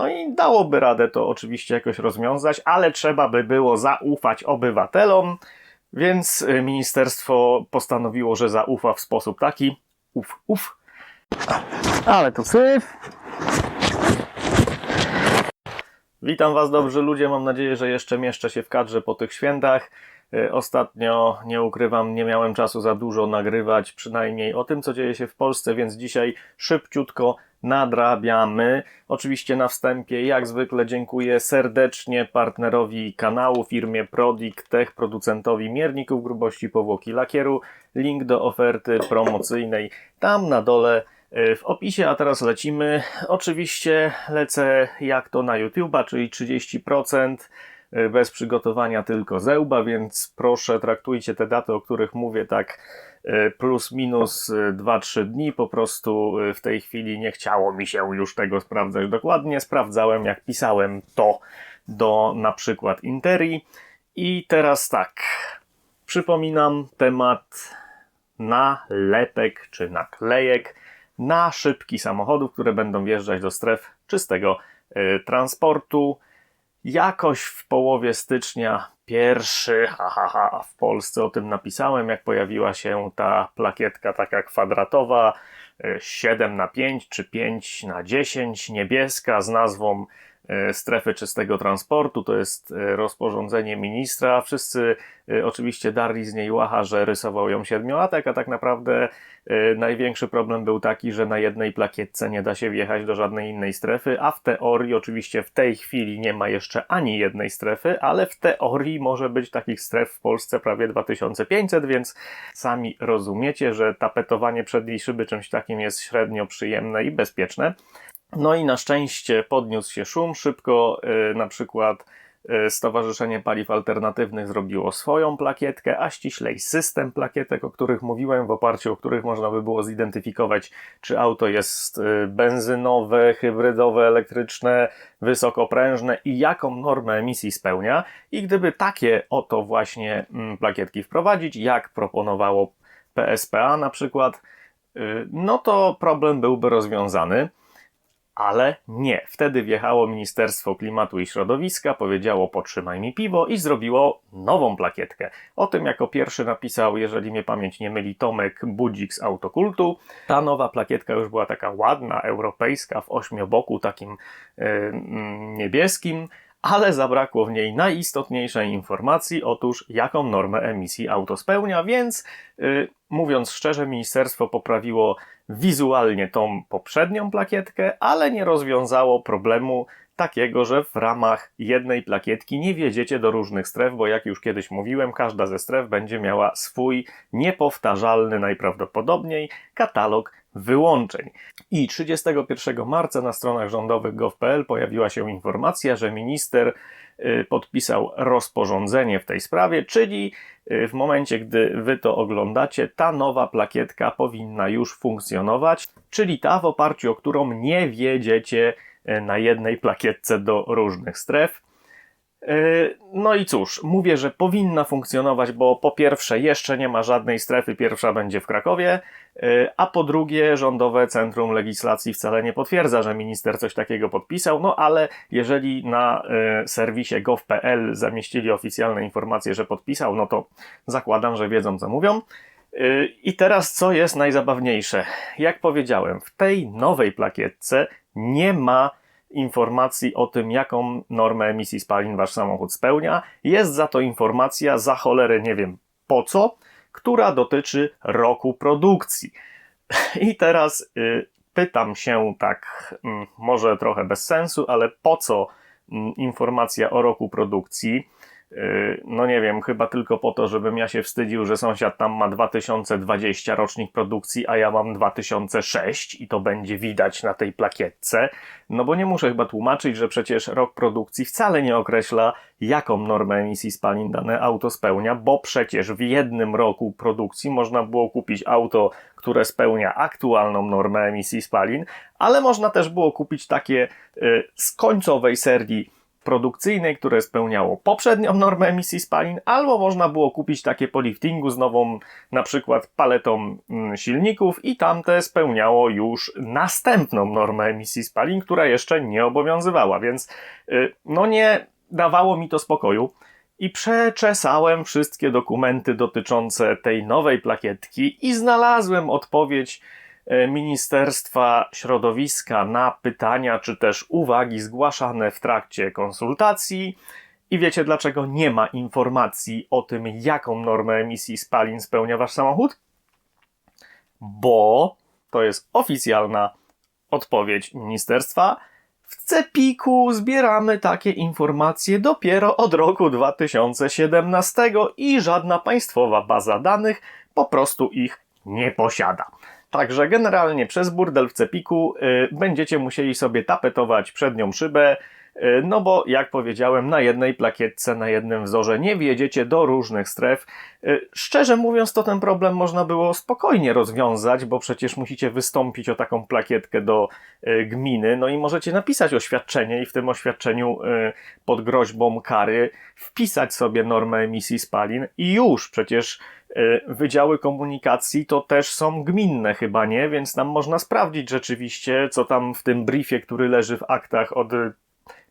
No i dałoby radę to oczywiście jakoś rozwiązać, ale trzeba by było zaufać obywatelom, więc y, ministerstwo postanowiło, że zaufa w sposób taki. Uf, uf. Ale tu syf. Witam Was, dobrzy ludzie. Mam nadzieję, że jeszcze mieszczę się w kadrze po tych świętach. Y, Ostatnio, nie ukrywam, nie miałem czasu za dużo nagrywać, przynajmniej o tym, co dzieje się w Polsce, więc dzisiaj szybciutko nadrabiamy. Oczywiście na wstępie, jak zwykle, dziękuję serdecznie partnerowi kanału, firmie Prodic Tech, producentowi mierników grubości powłoki lakieru. Link do oferty promocyjnej tam na dole y, w opisie, a teraz lecimy. Oczywiście lecę jak to na YouTube'a, czyli 30% y, bez przygotowania tylko zełba, więc proszę traktujcie te daty, o których mówię tak plus minus y, 2-3 dni. Po prostu y, w tej chwili nie chciało mi się już tego sprawdzać dokładnie. Sprawdzałem jak pisałem to do na przykład Interi. I teraz tak, przypominam temat nalepek czy naklejek na szybki samochodów, które będą wjeżdżać do stref czystego transportu. Jakoś w połowie stycznia pierwszy, ha, ha, ha, w Polsce o tym napisałem, jak pojawiła się ta plakietka taka kwadratowa, y, 7 na 5 czy 5 na 10, niebieska z nazwą strefy czystego transportu. To jest y, rozporządzenie ministra. Wszyscy y, oczywiście darli z niej łacha, że rysował ją siedmiolatek, a tak naprawdę największy problem był taki, że na jednej plakietce nie da się wjechać do żadnej innej strefy, a w teorii, oczywiście w tej chwili nie ma jeszcze ani jednej strefy, ale w teorii może być takich stref w Polsce prawie 2500, więc sami rozumiecie, że tapetowanie przedniej szyby czymś takim jest średnio przyjemne i bezpieczne. No i na szczęście podniósł się szum. Szybko y, na przykład y, Stowarzyszenie Paliw Alternatywnych zrobiło swoją plakietkę, a ściślej system plakietek, o których mówiłem, w oparciu o których można by było zidentyfikować, czy auto jest y, benzynowe, hybrydowe, elektryczne, wysokoprężne i jaką normę emisji spełnia. I gdyby takie oto właśnie mm, plakietki wprowadzić, jak proponowało PSPA na przykład, no to problem byłby rozwiązany. Ale nie. Wtedy wjechało Ministerstwo Klimatu i Środowiska, powiedziało potrzymaj mi piwo i zrobiło nową plakietkę. O tym jako pierwszy napisał, jeżeli mnie pamięć nie myli, Tomek Budzik z Autokultu. Ta nowa plakietka już była taka ładna, europejska, w ośmioboku takim yy, niebieskim, ale zabrakło w niej najistotniejszej informacji, otóż jaką normę emisji auto spełnia, więc yy, mówiąc szczerze, ministerstwo poprawiło wizualnie tą poprzednią plakietkę, ale nie rozwiązało problemu takiego, że w ramach jednej plakietki nie wjedziecie do różnych stref, bo jak już kiedyś mówiłem, każda ze stref będzie miała swój niepowtarzalny najprawdopodobniej katalog wyłączeń. I 31 marca na stronach rządowych gov.pl pojawiła się informacja, że minister y, podpisał rozporządzenie w tej sprawie, czyli y, w momencie, gdy wy to oglądacie, ta nowa plakietka powinna już funkcjonować, czyli ta w oparciu o którą nie wjedziecie y, na jednej plakietce do różnych stref. Yy, No i cóż, mówię, że powinna funkcjonować, bo po pierwsze jeszcze nie ma żadnej strefy, pierwsza będzie w Krakowie, yy, a po drugie rządowe Centrum Legislacji wcale nie potwierdza, że minister coś takiego podpisał, no ale jeżeli na yy, serwisie gov.pl zamieścili oficjalne informacje, że podpisał, no to zakładam, że wiedzą co mówią. I teraz co jest najzabawniejsze? Jak powiedziałem, w tej nowej plakietce nie ma informacji o tym, jaką normę emisji spalin wasz samochód spełnia. Jest za to informacja, za cholerę nie wiem po co, która dotyczy roku produkcji. I teraz y, pytam się tak, mm, może trochę bez sensu, ale po co mm, informacja o roku produkcji? Y, No nie wiem, chyba tylko po to, żebym ja się wstydził, że sąsiad tam ma 2020 rocznik produkcji, a ja mam 2006 i to będzie widać na tej plakietce. No bo nie muszę chyba tłumaczyć, że przecież rok produkcji wcale nie określa, jaką normę emisji spalin dane auto spełnia, bo przecież w jednym roku produkcji można było kupić auto, które spełnia aktualną normę emisji spalin, ale można też było kupić takie y, z końcowej serii produkcyjnej, które spełniało poprzednią normę emisji spalin, albo można było kupić takie po liftingu z nową na przykład paletą mm, silników i tamte spełniało już następną normę emisji spalin, która jeszcze nie obowiązywała, więc y, no nie dawało mi to spokoju i przeczesałem wszystkie dokumenty dotyczące tej nowej plakietki i znalazłem odpowiedź Ministerstwa Środowiska na pytania czy też uwagi zgłaszane w trakcie konsultacji. I wiecie dlaczego nie ma informacji o tym, jaką normę emisji spalin spełnia wasz samochód? Bo to jest oficjalna odpowiedź ministerstwa w Cepiku zbieramy takie informacje dopiero od roku 2017 i żadna państwowa baza danych po prostu ich nie posiada. Także generalnie przez burdel w Cepiku y, będziecie musieli sobie tapetować przednią szybę, no bo jak powiedziałem, na jednej plakietce, na jednym wzorze nie wjedziecie do różnych stref. E, szczerze mówiąc, to ten problem można było spokojnie rozwiązać, bo przecież musicie wystąpić o taką plakietkę do e, gminy, no i możecie napisać oświadczenie i w tym oświadczeniu pod groźbą kary wpisać sobie normę emisji spalin i już przecież wydziały komunikacji to też są gminne chyba, nie? Więc tam można sprawdzić rzeczywiście, co tam w tym briefie, który leży w aktach od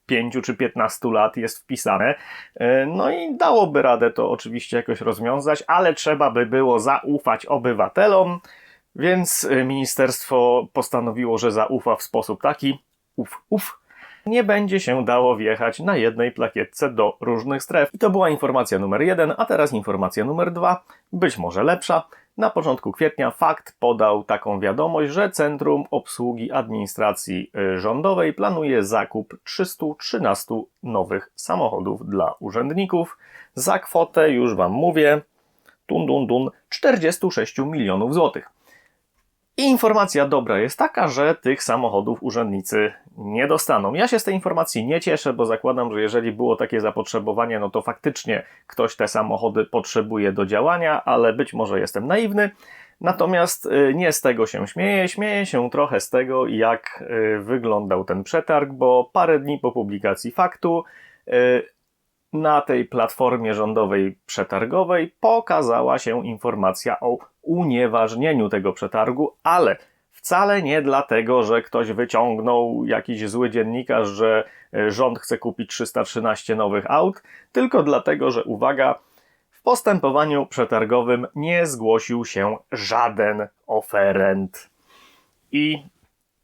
5 czy 15 lat jest wpisane. E, no i dałoby radę to oczywiście jakoś rozwiązać, ale trzeba by było zaufać obywatelom, więc e, ministerstwo postanowiło, że zaufa w sposób taki, uf, uf, nie będzie się dało wjechać na jednej plakietce do różnych stref. I to była informacja numer jeden, a teraz informacja numer dwa, być może lepsza. Na początku kwietnia Fakt podał taką wiadomość, że Centrum Obsługi Administracji y, Rządowej planuje zakup 313 nowych samochodów dla urzędników za kwotę, już Wam mówię, tun, dun, dun, 46 milionów złotych. I informacja dobra jest taka, że tych samochodów urzędnicy nie dostaną. Ja się z tej informacji nie cieszę, bo zakładam, że jeżeli było takie zapotrzebowanie, no to faktycznie ktoś te samochody potrzebuje do działania, ale być może jestem naiwny. Natomiast y, nie z tego się śmieję, śmieję się trochę z tego, jak y, wyglądał ten przetarg, bo parę dni po publikacji faktu y, na tej platformie rządowej przetargowej pokazała się informacja o unieważnieniu tego przetargu, ale wcale nie dlatego, że ktoś wyciągnął jakiś zły dziennikarz, że e, rząd chce kupić 313 nowych aut, tylko dlatego, że uwaga, w postępowaniu przetargowym nie zgłosił się żaden oferent. I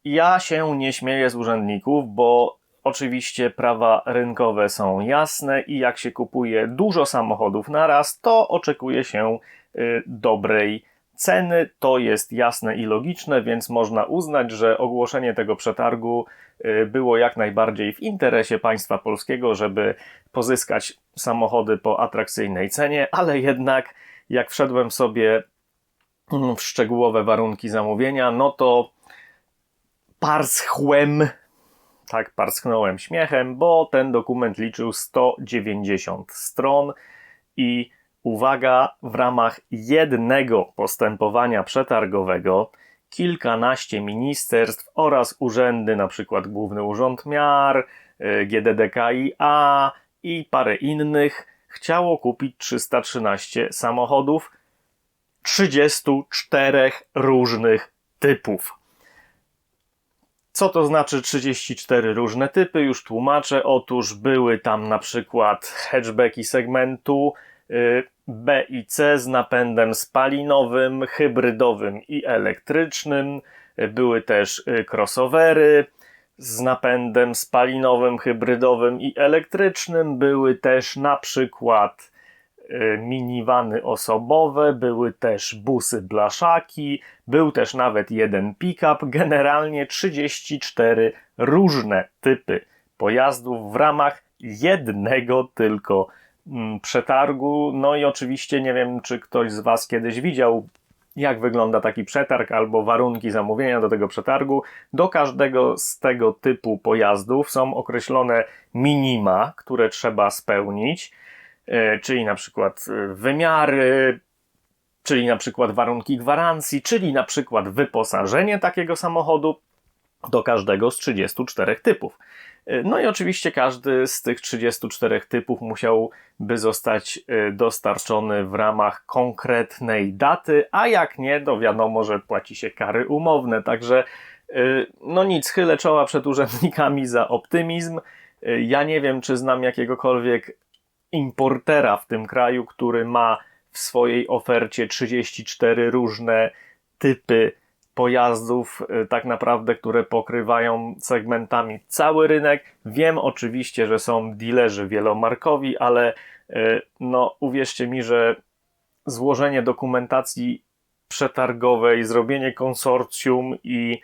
ja się nie śmieję z urzędników, bo Oczywiście prawa rynkowe są jasne i jak się kupuje dużo samochodów na raz, to oczekuje się y, dobrej ceny. To jest jasne i logiczne, więc można uznać, że ogłoszenie tego przetargu y, było jak najbardziej w interesie państwa polskiego, żeby pozyskać samochody po atrakcyjnej cenie, ale jednak jak wszedłem sobie mm, w szczegółowe warunki zamówienia, no to parschłem tak parsknąłem śmiechem, bo ten dokument liczył 190 stron i uwaga, w ramach jednego postępowania przetargowego kilkanaście ministerstw oraz urzędy, np. Główny Urząd Miar, y, GDDKiA i parę innych, chciało kupić 313 samochodów 34 różnych typów. Co to znaczy 34 różne typy? Już tłumaczę. Otóż były tam na przykład hatchbacki segmentu y, B i C z napędem spalinowym, hybrydowym i elektrycznym. Były też y, crossovery z napędem spalinowym, hybrydowym i elektrycznym. Były też na przykład minivany osobowe, były też busy blaszaki, był też nawet jeden pick-up, generalnie 34 różne typy pojazdów w ramach jednego tylko mm, przetargu. No i oczywiście nie wiem, czy ktoś z Was kiedyś widział, jak wygląda taki przetarg albo warunki zamówienia do tego przetargu. Do każdego z tego typu pojazdów są określone minima, które trzeba spełnić. E, czyli na przykład e, wymiary, czyli na przykład warunki gwarancji, czyli na przykład wyposażenie takiego samochodu do każdego z 34 typów. Y, No i oczywiście każdy z tych 34 typów musiałby zostać dostarczony w ramach konkretnej daty, a jak nie, to wiadomo, że płaci się kary umowne. Także no nic, chylę czoła przed urzędnikami za optymizm. Ja nie wiem, czy znam jakiegokolwiek importera w tym kraju, który ma w swojej ofercie 34 różne typy pojazdów, y, tak naprawdę, które pokrywają segmentami cały rynek. Wiem oczywiście, że są dealerzy wielomarkowi, ale y, no uwierzcie mi, że złożenie dokumentacji przetargowej, zrobienie konsorcjum i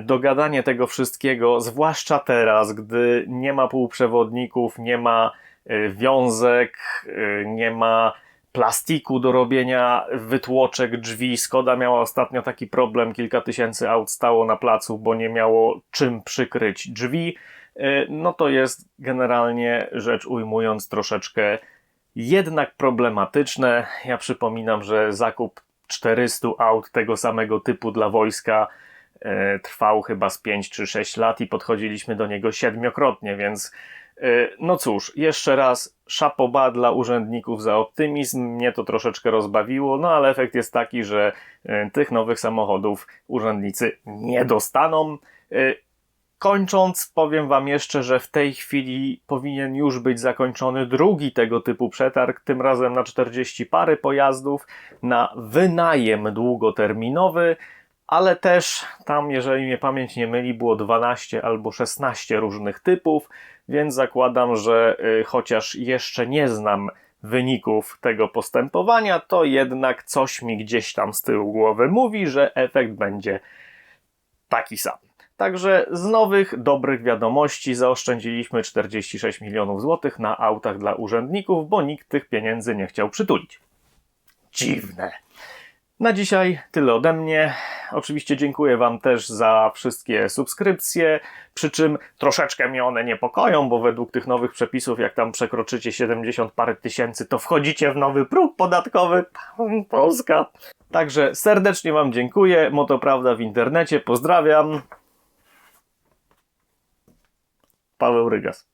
dogadanie tego wszystkiego, zwłaszcza teraz, gdy nie ma półprzewodników, nie ma y, wiązek, y, nie ma plastiku do robienia wytłoczek drzwi. Skoda miała ostatnio taki problem, kilka tysięcy aut stało na placu, bo nie miało czym przykryć drzwi. Y, No to jest generalnie rzecz ujmując troszeczkę jednak problematyczne. Ja przypominam, że zakup 400 aut tego samego typu dla wojska trwał chyba z 5 czy 6 lat i podchodziliśmy do niego siedmiokrotnie, więc no cóż, jeszcze raz szapoba dla urzędników za optymizm. Mnie to troszeczkę rozbawiło, no ale efekt jest taki, że e, tych nowych samochodów urzędnicy nie dostaną. E, Kończąc, powiem Wam jeszcze, że w tej chwili powinien już być zakończony drugi tego typu przetarg, tym razem na 40 pary pojazdów, na wynajem długoterminowy, ale też tam, jeżeli mnie pamięć nie myli, było 12 albo 16 różnych typów, więc zakładam, że y, chociaż jeszcze nie znam wyników tego postępowania, to jednak coś mi gdzieś tam z tyłu głowy mówi, że efekt będzie taki sam. Także z nowych, dobrych wiadomości zaoszczędziliśmy 46 milionów złotych na autach dla urzędników, bo nikt tych pieniędzy nie chciał przytulić. Dziwne. Na dzisiaj tyle ode mnie. Oczywiście dziękuję Wam też za wszystkie subskrypcje, przy czym troszeczkę mnie one niepokoją, bo według tych nowych przepisów, jak tam przekroczycie 70 parę tysięcy, to wchodzicie w nowy próg podatkowy. Polska. Także serdecznie Wam dziękuję. Moto Prawda w internecie. Pozdrawiam. Paweł Rygas.